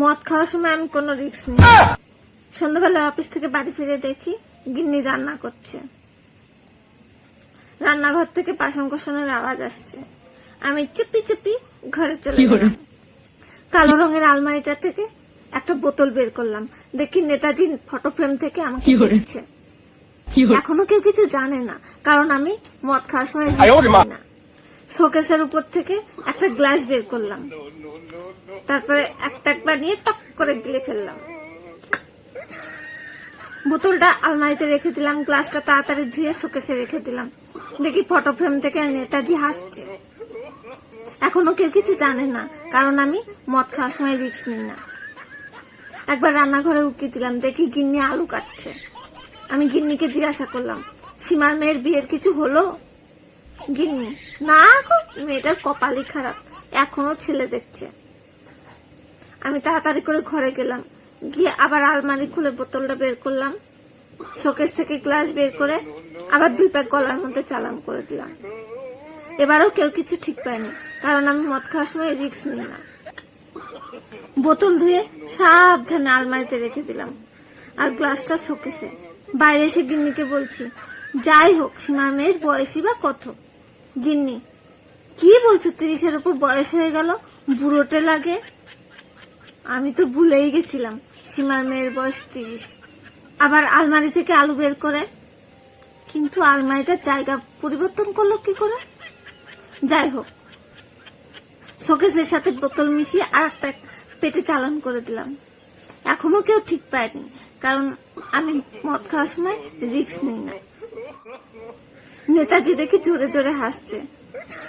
মদ খাওয়ার সময় আমি কোনো রিস্ক নিই। না। সন্ধ্যাবেলা অফিস থেকে বাড়ি ফিরে দেখি গিন্নি রান্না করছে। রান্নাঘর থেকে বাসন কোসনের আওয়াজ আসছে। আমি চুপি চুপি ঘরে চলে গেলাম। কালো রঙের আলমারিটা থেকে একটা বোতল বের করলাম। দেখি নেতাজির ফটো ফ্রেম থেকে আমাকে কি এখনও কেউ কিছু জানে না কারণ আমি মদ খাওয়ার সময় না। শোকেসের উপর থেকে একটা গ্লাস বের করলাম। তারপরে একটা একবার নিয়ে টক করে গিলে ফেললাম। বোতলটা আলমারিতে রেখে দিলাম, গ্লাসটা তাড়াতাড়ি ধুয়ে শোকেসে রেখে দিলাম। দেখি ফটো ফ্রেম থেকে নেতাজি হাসছে। এখনও কেউ কিছু জানে না, কারণ আমি মদ খাওয়ার সময় রিক্স নিই না। একবার রান্নাঘরে উকি দিলাম, দেখি গিন্নি আলু কাটছে। আমি গিন্নিকে জিজ্ঞাসা করলাম, সীমার মেয়ের বিয়ের কিছু হলো? গিন্নি, না মেয়েটার কপালই খারাপ। এখনও ছেলে দেখছে। আমি তাড়াতাড়ি করে ঘরে গেলাম। গিয়ে আবার আলমারি খুলে বোতলটা বের করলাম। শোকেস থেকে গ্লাস বের করে আবার দুই প্যাক গলার মধ্যে চালান করে দিলাম। এবারও কেউ কিছু ঠিক পায়নি, কারণ আমি মদ খাওয়ার সময় রিক্স নিই না। বোতল ধুয়ে সাবধানে আলমারিতে রেখে দিলাম। আর গ্লাসটা শোকেসে। বাইরে এসে গিন্নিকে বলছি, যাই হোক, সীমার মেয়ের বয়সই বা কত? গিন্নি, কি বলছো? তিরিশের উপর বয়স হয়ে গেল, বুড়োটে লাগে। আমি তো ভুলেই গেছিলাম, সীমার মেয়ের বয়স তিরিশ। আবার আলমারি থেকে আলু বের করে। কিন্তু আলমারিটার জায়গা পরিবর্তন করল কি করে? যাই হোক, শোকেসের সাথে বোতল মিশিয়ে আর একটা পেটে চালান করে দিলাম। এখনও কেউ ঠিক পায়নি, কারণ আমি মদ খাওয়ার সময় রিক্স নিই না। নেতাজি দেখে জোরে জোরে হাসছে।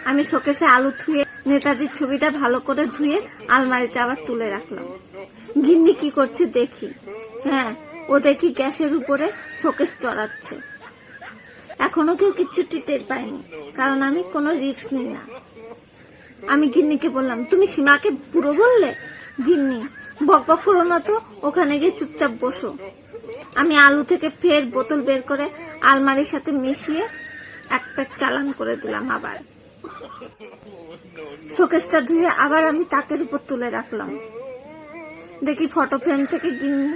আমি শোকেসে আলু ধুয়ে নেতাজির ছবিটা ভালো করে ধুয়ে আলমারিতে আবার তুলে রাখলাম। গিন্নি কি করছে দেখি। হ্যাঁ ও দেখি গ্যাসের উপরে শোকেস চড়াচ্ছে। এখনও কেউ কিচ্ছুটি টের পায়নি, কারণ আমি কোনো রিক্স নিই না। আমি গিন্নিকে বললাম, তুমি সীমাকে পুরো বললে? গিন্নি, বক বক করো না তো, ওখানে গিয়ে চুপচাপ বসো। আমি আলু থেকে ফের বোতল বের করে আলমারির সাথে মিশিয়ে একটা চালান করে দিলাম আবার। শোকেসটা ধুয়ে আবার আমি তাকের উপর তুলে রাখলাম। দেখি ফটো ফ্রেম থেকে গিন্নি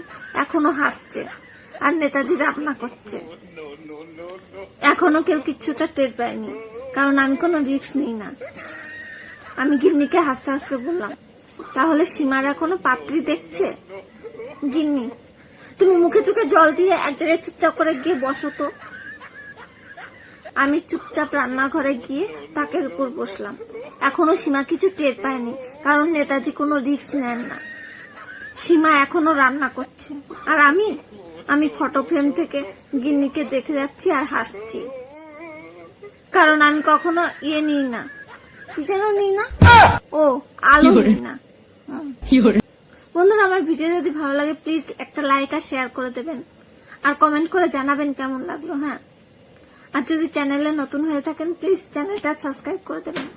এখনও হাসছে। আর নেতাজি রান্না করছে। এখনও কেউ কিচ্ছুটা টের পায়নি, কারণ আমি কোনো রিস্ক নিই না। আমি গিন্নিকে হাসতে হাসতে বললাম, তাহলে সীমার এখনও পাত্রী দেখছে? গিন্নি, তুমি মুখে চোখে জল দিয়ে এক জায়গায় চুপচাপ করে গিয়ে বসো তো। আমি চুপচাপ রান্নাঘরে গিয়ে তাকের উপর বসলাম। এখনও সীমা কিছু টের পায়নি কারণ নেতাজি কোনো রিস্ক নেন না। সীমা এখনও রান্না করছে। আর আমি? আমি ফটো ফ্রেম থেকে গিন্নিকে দেখে যাচ্ছি আর হাসছি। কারণ আমি কখনো ইয়ে নিই না। কি যেন নিই না? ও আলো নিই না। বন্ধুরা আমার ভিডিও যদি ভালো লাগে প্লিজ একটা লাইক আর শেয়ার করে দেবেন। আর কমেন্ট করে জানাবেন কেমন লাগল হ্যাঁ? আর যদি চ্যানেলে নতুন হয়ে থাকেন প্লিজ চ্যানেলটা সাবস্ক্রাইব করে দেবেন।